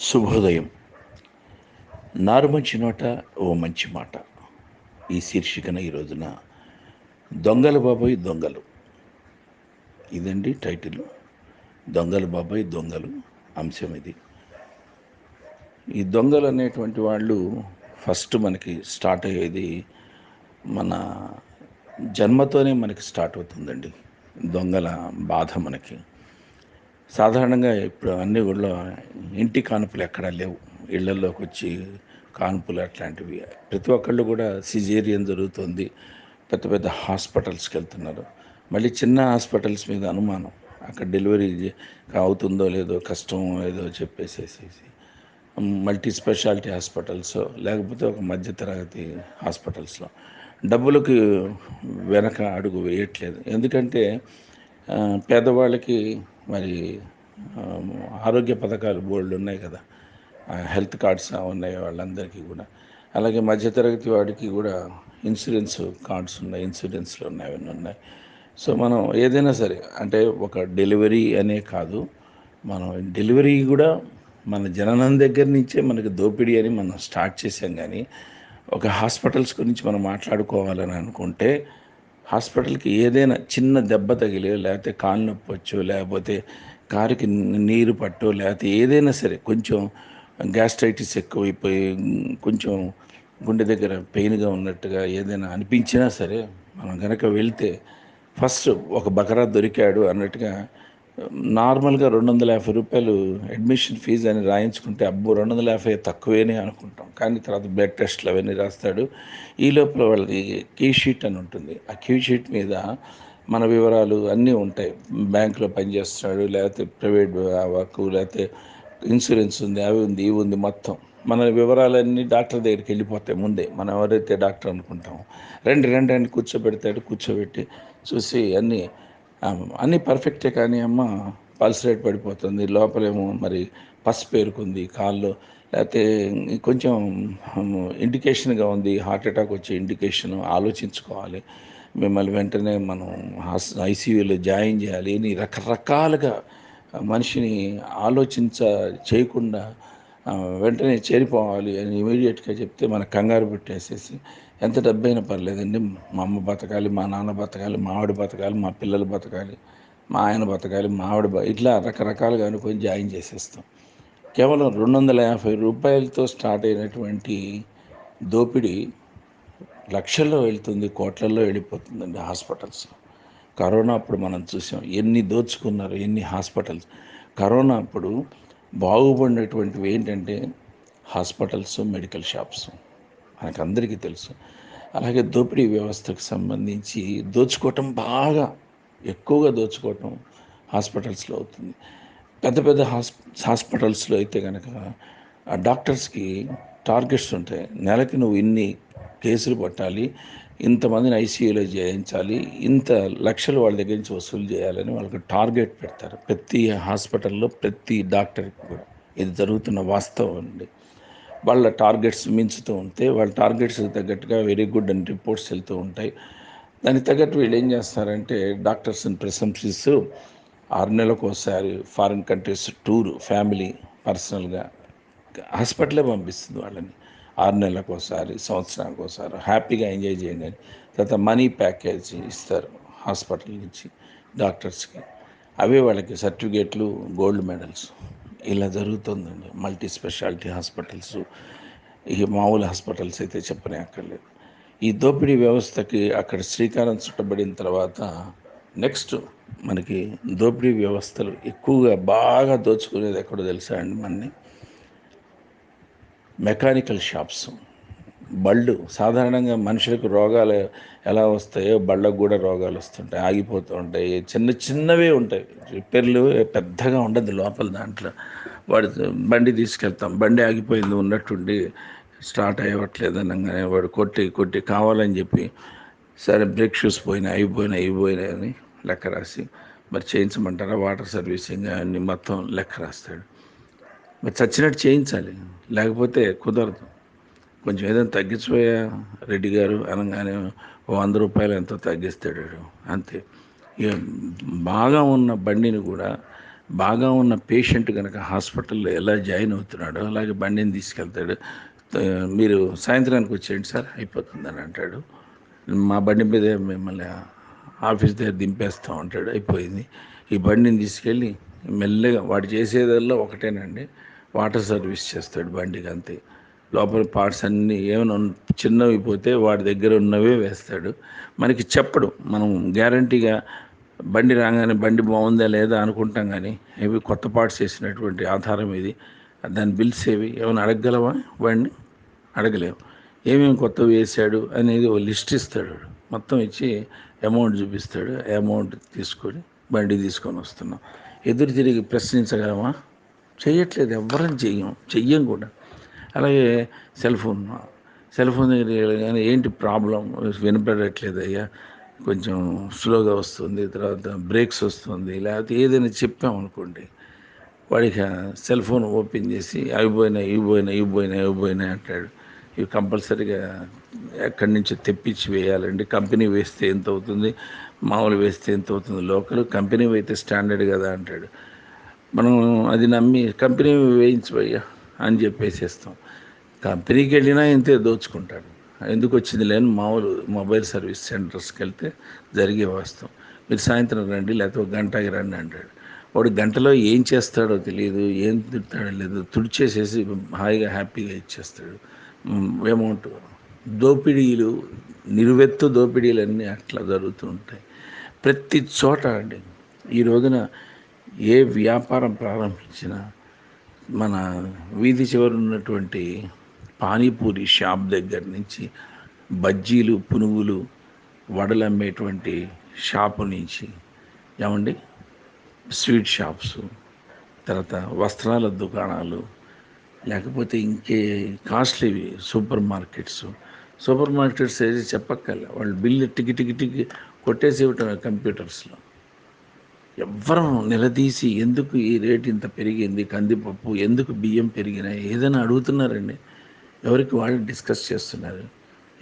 శుభోదయం నారు మంచి నోట ఓ మంచి మాట. ఈ శీర్షికన ఈ రోజున దొంగల బాబాయ్ దొంగలు. ఇదండి టైటిల్. దొంగల బాబాయ్ దొంగలు అంశం ఇది. ఈ దొంగలు అనేటువంటి వాళ్ళు ఫస్ట్ మనకి స్టార్ట్ అయ్యేది మన జన్మతోనే మనకి స్టార్ట్ అవుతుందండి. దొంగల బాధ మనకి. సాధారణంగా ఇప్పుడు అన్ని ఊళ్ళో ఇంటి కానుపులు ఎక్కడా లేవు. ఇళ్ళలోకి వచ్చి కానుపులు అట్లాంటివి. ప్రతి ఒక్కళ్ళు కూడా సిజేరియన్ జరుగుతుంది. పెద్ద పెద్ద హాస్పిటల్స్కి వెళ్తున్నారు. మళ్ళీ చిన్న హాస్పిటల్స్ మీద అనుమానం. అక్కడ డెలివరీ అవుతుందో లేదో కష్టం ఏదో చెప్పేసేసి. మల్టీ స్పెషాలిటీ హాస్పిటల్స్ లేకపోతే ఒక మధ్యతరగతి హాస్పిటల్స్లో. డబ్బులకు వెనక అడుగు వేయట్లేదు. ఎందుకంటే పేదవాళ్ళకి మరి ఆరోగ్య పథకాలు బోర్డులు ఉన్నాయి కదా. ఆ, హెల్త్ కార్డ్స్ ఉన్నాయి వాళ్ళందరికీ కూడా. అలాగే మధ్యతరగతి వాడికి కూడా ఇన్సూరెన్స్ కార్డ్స్ ఉన్నాయి ఇన్సూరెన్స్లు ఉన్నాయి అవన్నీ ఉన్నాయి. సో మనం ఏదైనా సరే అంటే ఒక డెలివరీ అనే కాదు. మనం డెలివరీ కూడా మన జననం దగ్గర నుంచే మనకి దోపిడీ అని మనం స్టార్ట్ చేసాం కానీ ఒక హాస్పిటల్స్ గురించి మనం మాట్లాడుకోవాలని అనుకుంటే హాస్పిటల్కి ఏదైనా చిన్న దెబ్బ తగిలి లేకపోతే కాలు నొప్పి లేకపోతే కారుకి నీరు పట్టో లేకపోతే ఏదైనా సరే కొంచెం గ్యాస్ట్రైటిస్ ఎక్కువైపోయి కొంచెం గుండె దగ్గర పెయిన్గా ఉన్నట్టుగా ఏదైనా అనిపించినా సరే మనం కనుక వెళ్తే ఫస్ట్ ఒక బకరా దొరికాడు అన్నట్టుగా నార్మల్గా రెండు వందల యాభై రూపాయలు అడ్మిషన్ ఫీజు అని రాయించుకుంటే అబ్బో రెండు వందల యాభై తక్కువేనే అనుకుంటాం. కానీ తర్వాత బ్లడ్ టెస్ట్లు అవన్నీ రాస్తాడు. ఈ లోపల వాళ్ళది క్యూ షీట్ అని ఉంటుంది. ఆ క్యూ షీట్ మీద మన వివరాలు అన్నీ ఉంటాయి. బ్యాంకులో పనిచేస్తున్నాడు లేకపోతే ప్రైవేట్ వర్క్ లేకపోతే ఇన్సూరెన్స్ ఉంది అవి ఉంది ఇవి ఉంది మొత్తం. మన వివరాలన్నీ డాక్టర్ దగ్గరికి వెళ్ళిపోతాయి ముందే. మనం ఎవరైతే డాక్టర్ అనుకుంటామో. రండి రండి అని కూర్చోబెడతాడు కూర్చోబెట్టి చూసి అన్నీ అన్నీ పర్ఫెక్టే కానీ అమ్మ పల్స్ రేట్ పడిపోతుంది. లోపలేమో మరి పసు పేరుకుంది కాళ్ళు లేకపోతే కొంచెం ఇండికేషన్గా ఉంది హార్ట్ అటాక్ వచ్చే ఇండికేషన్ ఆలోచించుకోవాలి. మిమ్మల్ని వెంటనే మనం హాస్ ఐసీయూలో జాయిన్ చేయాలి అని రకరకాలుగా మనిషిని ఆలోచించ చేయకుండా వెంటనే చేరిపోవాలి అని ఇమీడియట్గా చెప్తే మన కంగారు పెట్టేసేసి ఎంత డబ్బైనా పర్లేదండి మా అమ్మ బతకాలి మా నాన్న బతకాలి మా ఆవిడ బతకాలి మా పిల్లలు బతకాలి మా ఆయన బతకాలి మా ఆవిడ ఇట్లా రకరకాలుగా అనుకొని జాయిన్ చేసేస్తాం. కేవలం రెండు వందల యాభై రూపాయలతో స్టార్ట్ అయినటువంటి దోపిడీ లక్షల్లో వెళ్తుంది కోట్లల్లో వెళ్ళిపోతుందండి హాస్పిటల్స్. కరోనా అప్పుడు మనం చూసాం ఎన్ని దోచుకున్నారు ఎన్ని హాస్పిటల్స్. కరోనా అప్పుడు బాగుపడినటువంటివి ఏంటంటే హాస్పిటల్స్ మెడికల్ షాప్స్. మనకు అందరికీ తెలుసు. అలాగే దోపిడీ వ్యవస్థకు సంబంధించి దోచుకోవటం బాగా ఎక్కువగా దోచుకోవటం హాస్పిటల్స్లో అవుతుంది. పెద్ద పెద్ద హాస్ హాస్పిటల్స్లో అయితే కనుక ఆ డాక్టర్స్కి టార్గెట్స్ ఉంటాయి. నెలకి నువ్వు ఇన్ని కేసులు పట్టాలి ఇంతమందిని ఐసీయూలో చేయించాలి ఇంత లక్షలు వాళ్ళ దగ్గర నుంచి వసూలు చేయాలని వాళ్ళకి టార్గెట్ పెడతారు ప్రతి హాస్పిటల్లో ప్రతి డాక్టర్కి కూడా. ఇది జరుగుతున్న వాస్తవం అండి. వాళ్ళ టార్గెట్స్ మించుతూ ఉంటే వాళ్ళ టార్గెట్స్ తగ్గట్టుగా వెరీ గుడ్ అని రిపోర్ట్స్ వెళ్తూ ఉంటాయి. దానికి తగ్గట్టు వీళ్ళు ఏం చేస్తారంటే డాక్టర్స్ని ప్రశంసిస్తూ ఆరు నెలలకు ఒకసారి ఫారిన్ కంట్రీస్ టూర్ ఫ్యామిలీ పర్సనల్గా హాస్పిటలే పంపిస్తుంది వాళ్ళని. ఆరు నెలలకు ఒకసారి సంవత్సరానికి ఒకసారి హ్యాపీగా ఎంజాయ్ చేయండి అని. తర్వాత మనీ ప్యాకేజ్ ఇస్తారు హాస్పిటల్ నుంచి డాక్టర్స్కి. అవే వాళ్ళకి సర్టిఫికేట్లు గోల్డ్ మెడల్స్. ఇలా జరుగుతుందండి. Multi speciality hospitals. ఈ మామూలు హాస్పిటల్స్ అయితే చెప్పనే అక్కర్లేదు ఈ దోపిడీ వ్యవస్థకి అక్కడ శ్రీకారం చుట్టబడిన తర్వాత నెక్స్ట్ మనకి దోపిడీ వ్యవస్థలు ఎక్కువగా బాగా దోచుకునేది ఎక్కడో తెలుసా అండి మనని? Mechanical shops. బళ్ళు సాధారణంగా మనుషులకు రోగాలు ఎలా వస్తాయో బళ్ళకు కూడా రోగాలు వస్తుంటాయి ఆగిపోతూ ఉంటాయి. చిన్న చిన్నవే ఉంటాయి. రిపేర్లు పెద్దగా ఉండదు లోపల దాంట్లో. వాడు బండి తీసుకెళ్తాం. బండి ఆగిపోయింది ఉన్నట్టుండి స్టార్ట్ అయ్యవట్లేదు అనగానే వాడు కొట్టి కొట్టి కావాలని చెప్పి సరే బ్రేక్ షూస్ పోయినాయి అయిపోయినాయి అయిపోయినాయి అని లెక్క రాసి మరి చేయించమంటారా? వాటర్ సర్వీసింగ్ అన్ని మొత్తం లెక్క రాస్తాడు. మరి చచ్చినట్టు చేయించాలి. లేకపోతే కుదరదు. కొంచెం ఏదైనా తగ్గించిపోయా రెడ్డి గారు అనగానే ఓ వంద రూపాయలు ఎంతో తగ్గిస్తాడు. అంతే. ఇక బాగా ఉన్న బండిని కూడా బాగా ఉన్న పేషెంట్ కనుక హాస్పిటల్లో ఎలా జాయిన్ అవుతున్నాడో అలాగే బండిని తీసుకెళ్తాడు. మీరు సాయంత్రానికి వచ్చేయండి సార్ అయిపోతుందని అంటాడు. మా బండి మీద మిమ్మల్ని ఆఫీస్ దగ్గర దింపేస్తాం అంటాడు అయిపోయింది. ఈ బండిని తీసుకెళ్ళి మెల్లగా వాడు చేసేదల్లా ఒకటేనండి. వాటర్ సర్వీస్ చేస్తాడు బండికి అంతే. లోపల పార్ట్స్ అన్నీ ఏమైనా చిన్నవి పోతే వాడి దగ్గర ఉన్నవే వేస్తాడు. మనకి చెప్పడు. మనం గ్యారంటీగా బండి రాగానే బండి బాగుందా లేదా అనుకుంటాం కానీ ఇవి కొత్త పార్ట్స్ వేసినటువంటి ఆధారం ఇది దాని బిల్స్ ఏవి? ఏమైనా అడగగలవా వాడిని? అడగలేము ఏమేమి కొత్తవి వేసాడు అనేది ఒక లిస్ట్ ఇస్తాడు మొత్తం ఇచ్చి అమౌంట్ చూపిస్తాడు. అమౌంట్ తీసుకొని బండి తీసుకొని వస్తున్నాం. ఎదురు తిరిగి ప్రశ్నించగలమా? చేయట్లేదు ఎవ్వరం చెయ్యం చెయ్యం కూడా. అలాగే సెల్ ఫోన్ సెల్ ఫోన్ దగ్గర కానీ ఏంటి ప్రాబ్లం? వినపడట్లేదు అయ్యా. కొంచెం స్లోగా వస్తుంది తర్వాత బ్రేక్స్ వస్తుంది లేకపోతే ఏదైనా చెప్పామనుకోండి వాడికి సెల్ ఫోన్ ఓపెన్ చేసి అవి పోయినా ఇవి పోయినా ఇవి పోయినా ఇవి పోయినాయి అంటాడు. ఇవి కంపల్సరీగా ఎక్కడి నుంచి తెప్పించి వేయాలండి. కంపెనీ వేస్తే ఎంత అవుతుంది? మామూలు వేస్తే ఎంత అవుతుంది? లోకల్ కంపెనీ అయితే స్టాండర్డ్ కదా అంటాడు. మనం అది నమ్మి కంపెనీ వేయించబోయ్యా అని చెప్పేసేస్తాం. కంపెనీకి వెళ్ళినా ఇంతే దోచుకుంటాడు. ఎందుకు వచ్చింది లేని మామూలు మొబైల్ సర్వీస్ సెంటర్స్కి వెళ్తే జరిగే వాస్తవం. మీరు సాయంత్రం రండి లేకపోతే ఒక గంటకి రండి అంటాడు. వాడు గంటలో ఏం చేస్తాడో తెలియదు ఏం తిడతాడో లేదు తుడిచేసేసి హాయిగా హ్యాపీగా ఇచ్చేస్తాడు. అమౌంట్. దోపిడీలు నిలువెత్తు దోపిడీలు అన్నీ అట్లా జరుగుతూ ఉంటాయి. ప్రతి చోట అండి. ఈ రోజున ఏ వ్యాపారం ప్రారంభించినా మన వీధి చివర ఉన్నటువంటి పానీపూరి షాప్ దగ్గర నుంచి బజ్జీలు పునుగులు వడలు అమ్మేటువంటి షాపు నుంచి ఏమండి? స్వీట్ షాప్స్ తర్వాత వస్త్రాల దుకాణాలు లేకపోతే ఇంకే కాస్ట్లీవి సూపర్ మార్కెట్స్. సూపర్ మార్కెట్స్ ఏది చెప్పక్కర్లే. వాళ్ళు బిల్లు టికి టికి టికి కొట్టేసి ఇవ్వటం కంప్యూటర్స్లో. ఎవ్వరం నిలదీసి ఎందుకు ఈ రేట్ ఇంత పెరిగింది కందిపప్పు ఎందుకు బియ్యం పెరిగినాయి ఏదైనా అడుగుతున్నారండి. ఎవరికి వాళ్ళు డిస్కస్ చేస్తున్నారు.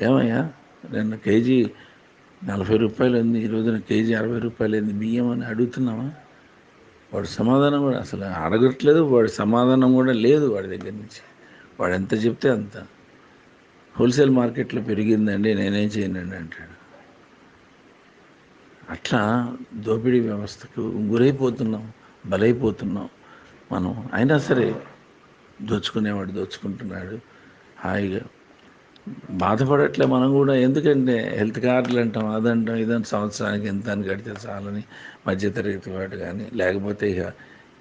ఏమయ్యా నిన్న కేజీ నలభై రూపాయలు ఉంది ఈ రోజున కేజీ అరవై రూపాయలు ఉంది బియ్యం అని అడుగుతున్నావా? వాడు సమాధానం కూడా అసలు అడగట్లేదు వాడి సమాధానం కూడా లేదు వాడి దగ్గర నుంచి. వాడు ఎంత చెప్తే అంత. హోల్సేల్ మార్కెట్లో పెరిగిందండి నేనేం చేయనండి అంటాడు. అట్లా దోపిడీ వ్యవస్థకు గురైపోతున్నాం బలైపోతున్నాం మనం. అయినా సరే దోచుకునేవాడు దోచుకుంటున్నాడు హాయిగా. బాధపడట్లే మనం కూడా. ఎందుకంటే హెల్త్ కార్డులు అంటాం అదంటాం ఇదంటాం. సంవత్సరానికి ఎంత అని కడితే చాలని మధ్యతరగతి వాడు కానీ లేకపోతే ఇక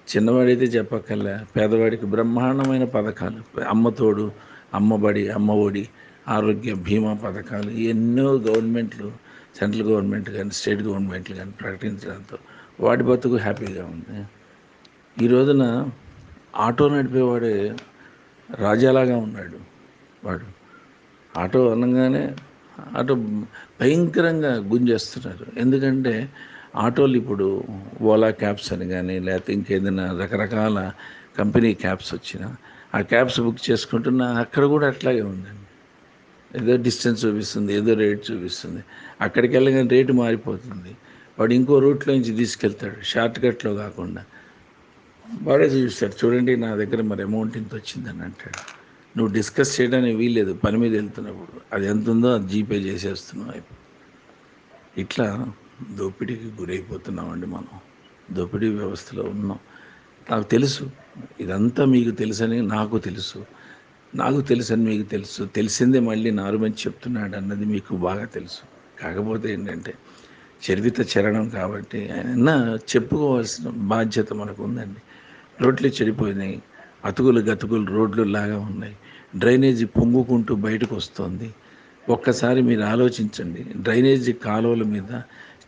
చిన్నవాడైతే చెప్పక్కర్లే. పేదవాడికి బ్రహ్మాండమైన పథకాలు. అమ్మ తోడు అమ్మబడి అమ్మ ఒడి ఆరోగ్య బీమా పథకాలు ఎన్నో గవర్నమెంట్లు సెంట్రల్ గవర్నమెంట్ కానీ స్టేట్ గవర్నమెంట్లు కానీ ప్రకటించడంతో వాడి బతుకు హ్యాపీగా ఉంది. ఈ రోజున ఆటో నడిపేవాడే రాజాలాగా ఉన్నాడు వాడు. ఆటో అనగానే ఆటో భయంకరంగా గుంజేస్తున్నారు. ఎందుకంటే ఆటోలు ఇప్పుడు ఓలా క్యాబ్స్ అని కానీ లేకపోతే ఇంకేదైనా రకరకాల కంపెనీ క్యాబ్స్ వచ్చినా ఆ క్యాబ్స్ బుక్ చేసుకుంటున్నా అక్కడ కూడా అట్లాగే ఉందండి. ఏదో డిస్టెన్స్ చూపిస్తుంది ఏదో రేట్ చూపిస్తుంది. అక్కడికి వెళ్ళగానే రేటు మారిపోతుంది. వాడు ఇంకో రూట్లో నుంచి తీసుకెళ్తాడు షార్ట్ కట్లో కాకుండా. వాడే చూపిస్తాడు చూడండి నా దగ్గర మరి అమౌంట్ ఇంత వచ్చిందని అంటాడు. నువ్వు డిస్కస్ చేయడానికి వీల్లేదు పని మీద వెళ్తున్నప్పుడు. అది ఎంత ఉందో అది జీపే చేసేస్తున్నావు ఇట్లా దోపిడీకి గురైపోతున్నామండి మనం. దోపిడీ వ్యవస్థలో ఉన్నాం. నాకు తెలుసు. ఇదంతా మీకు తెలుసని నాకు తెలుసు. నాకు తెలుసని మీకు తెలుసు. తెలిసిందే మళ్ళీ నారుమని చెప్తున్నాడు అన్నది మీకు బాగా తెలుసు. కాకపోతే ఏంటంటే చరిత చరణం కాబట్టి ఆయన చెప్పుకోవాల్సిన బాధ్యత మనకు ఉందండి. రోడ్లు చెడిపోయినాయి. అతుకులు గతుకులు రోడ్లు లాగా ఉన్నాయి. డ్రైనేజీ పొంగుకుంటూ బయటకు వస్తుంది. ఒక్కసారి మీరు ఆలోచించండి. డ్రైనేజీ కాలువల మీద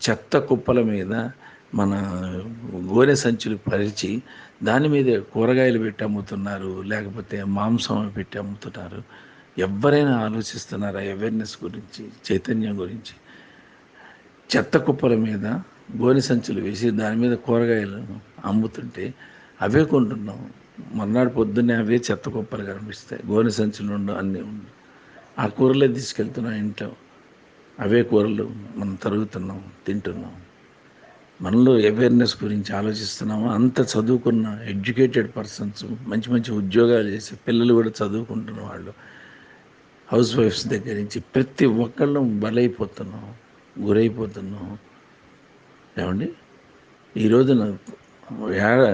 చెత్త కుప్పల మీద మన గోనె సంచులు పరిచి దాని మీద కూరగాయలు పెట్టి అమ్ముతున్నారు లేకపోతే మాంసం పెట్టి అమ్ముతున్నారు. ఎవరైనా ఆలోచిస్తున్నారా అవేర్నెస్ గురించి చైతన్యం గురించి? చెత్త కుప్పల మీద గోనె సంచులు వేసి దాని మీద కూరగాయలు అమ్ముతుంటే అవే కొంటున్నాం. మర్నాడు పొద్దున్నే అవే చెత్త కుప్పలు కనిపిస్తాయి. గోనె సంచులు ఉండు అన్నీ ఉండు. ఆ కూరలే తీసుకెళ్తున్నాం ఇంట్లో. అవే కూరలు మనం తరుగుతున్నాం తింటున్నాం. మనలో అవేర్నెస్ గురించి ఆలోచిస్తున్నామో? అంత చదువుకున్న ఎడ్యుకేటెడ్ పర్సన్స్ మంచి మంచి ఉద్యోగాలు చేసి పిల్లలు కూడా చదువుకుంటున్న వాళ్ళు హౌస్ వైఫ్స్ దగ్గర నుంచి ప్రతి ఒక్కళ్ళం బలైపోతున్నాం గురైపోతున్నాం. ఏమండి? ఈ రోజున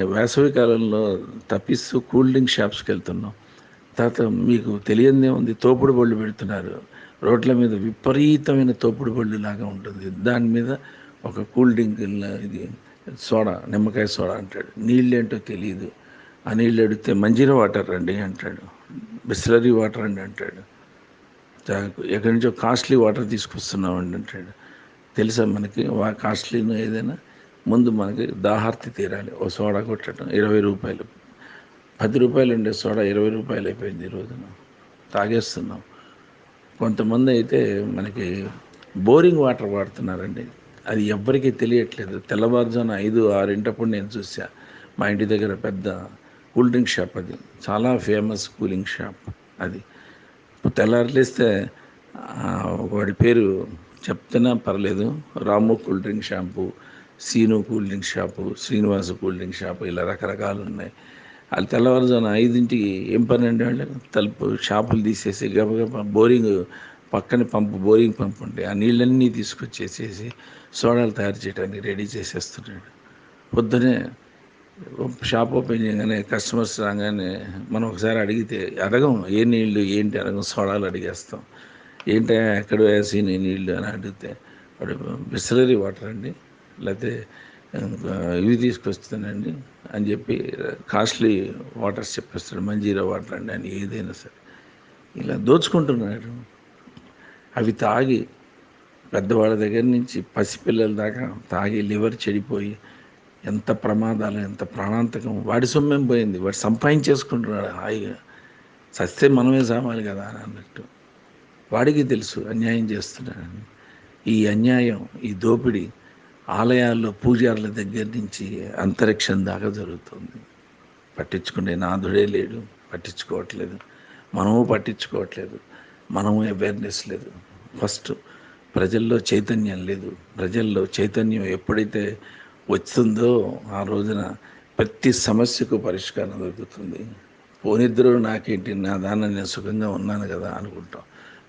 వేసవి కాలంలో తప్పిస్తూ కూల్ డ్రింక్ షాప్స్కి వెళ్తున్నాం. తర్వాత మీకు తెలియదే ఉంది తోపుడు బళ్ళు పెడుతున్నారు. రోడ్ల మీద విపరీతమైన తోపుడు బళ్ళు లాగా ఉంటుంది. దాని మీద ఒక కూల్ డ్రింక్ ఇది సోడా నిమ్మకాయ సోడా అంటాడు. నీళ్ళు ఏంటో తెలియదు ఆ నీళ్ళు అడిగితే మంజీర వాటర్ రండి అంటాడు. బిస్లరీ వాటర్ అండి అంటాడు. ఎక్కడి నుంచో కాస్ట్లీ వాటర్ తీసుకొస్తున్నామండి అంటాడు. తెలుసా మనకి? వా కాస్ట్లీను ఏదైనా? ముందు మనకి దాహార్తి తీరాలి. ఓ సోడా కొట్టడం ఇరవై రూపాయలు. పది రూపాయలు ఉండే సోడా ఇరవై రూపాయలు అయిపోయింది ఈ రోజున. తాగేస్తున్నాం. కొంతమంది అయితే మనకి బోరింగ్ వాటర్ వాడుతున్నారండి. అది ఎవ్వరికీ తెలియట్లేదు. తెల్లవారుజామున ఐదు ఆరింటప్పుడు నేను చూసా మా ఇంటి దగ్గర పెద్ద కూల్ డ్రింక్ షాప్ అది. చాలా ఫేమస్ కూలింగ్ షాప్ అది. తెల్లారులేస్తే వాడి పేరు చెప్తున్నా పర్లేదు. Ramu cool drink shampoo Seenu cool drink shop Srinivasa cool drink shop ఇలా రకరకాలు ఉన్నాయి. వాళ్ళు తెల్లవారుజామున ఐదింటికి ఏం పని అండి వాళ్ళు? తలుపు షాపులు తీసేసి గబగబ బోరింగ్ పక్కన పంపు బోరింగ్ పంపు ఉండే. ఆ నీళ్ళన్నీ తీసుకొచ్చేసేసి సోడాలు తయారు చేయడానికి రెడీ చేసేస్తున్నాడు. పొద్దునే షాప్ ఓపెన్ చేయగానే కస్టమర్స్ రాగానే మనం ఒకసారి అడిగితే అడగం ఏ నీళ్ళు ఏంటి అడగం సోడాలు అడిగేస్తాం. ఏంటి ఎక్కడ వేసి నీ నీళ్ళు అని అడిగితే వాడు బిస్లరీ వాటర్ అండి లేకపోతే ఇంకా ఇవి తీసుకొస్తానండి అని చెప్పి కాస్ట్లీ వాటర్స్ చెప్పేస్తాడు. మంజీరా వాటర్ అండి అని ఏదైనా సరే. ఇలా దోచుకుంటున్నాడు. అవి తాగి పెద్దవాళ్ళ దగ్గర నుంచి పసిపిల్లల దాకా తాగి లివర్ చెడిపోయి ఎంత ప్రమాదాలు ఎంత ప్రాణాంతకం వాడి సొమ్మేం పోయింది. వాడు సంపాదించేసుకుంటున్నాడు. హాయిగా సస్తే మనమే సామాలి కదా అని అన్నట్టు. వాడికి తెలుసు అన్యాయం చేస్తున్నాడని. ఈ అన్యాయం ఈ దోపిడీ ఆలయాల్లో పూజారుల దగ్గర నుంచి అంతరిక్షం దాకా జరుగుతుంది. పట్టించుకునే నాథుడే లేడు పట్టించుకోవట్లేదు. మనము పట్టించుకోవట్లేదు. మనము అవేర్నెస్ లేదు. ఫస్ట్ ప్రజల్లో చైతన్యం లేదు. ప్రజల్లో చైతన్యం ఎప్పుడైతే వస్తుందో ఆ రోజున ప్రతి సమస్యకు పరిష్కారం దొరుకుతుంది. పోనిద్దరు నాకేంటి నా దాన్ని నేను సుఖంగా ఉన్నాను కదా అనుకుంటాం.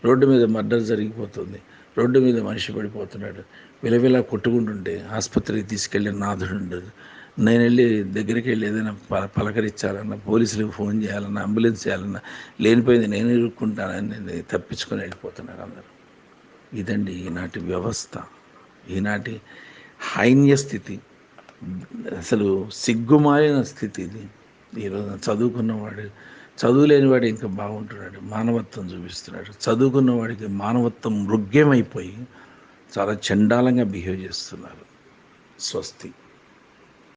రోడ్డు మీద మర్డర్ జరిగిపోతుంది. రోడ్డు మీద మనిషి పడిపోతున్నాడు. విలవిలా కొట్టుకుంటుంటే ఆసుపత్రికి తీసుకెళ్ళే నాథుడు ఉండదు నేను వెళ్ళి దగ్గరికి వెళ్ళి ఏదైనా ప పలకరించాలన్నా పోలీసులకు ఫోన్ చేయాలన్నా అంబులెన్స్ చేయాలన్నా లేనిపోయింది నేను ఇరుక్కుంటానని తప్పించుకొని వెళ్ళిపోతున్నారు అందరూ. ఇదండి ఈనాటి వ్యవస్థ. ఈనాటి హైన్య స్థితి. అసలు సిగ్గుమాలిన స్థితి ఇది. ఈరోజు చదువుకున్నవాడు చదువు లేనివాడు ఇంకా బాగుంటున్నాడు మానవత్వం చూపిస్తున్నాడు. చదువుకున్న వాడికి మానవత్వం మృగ్యమైపోయి చాలా చండాలంగా బిహేవ్ చేస్తున్నారు స్వస్తి.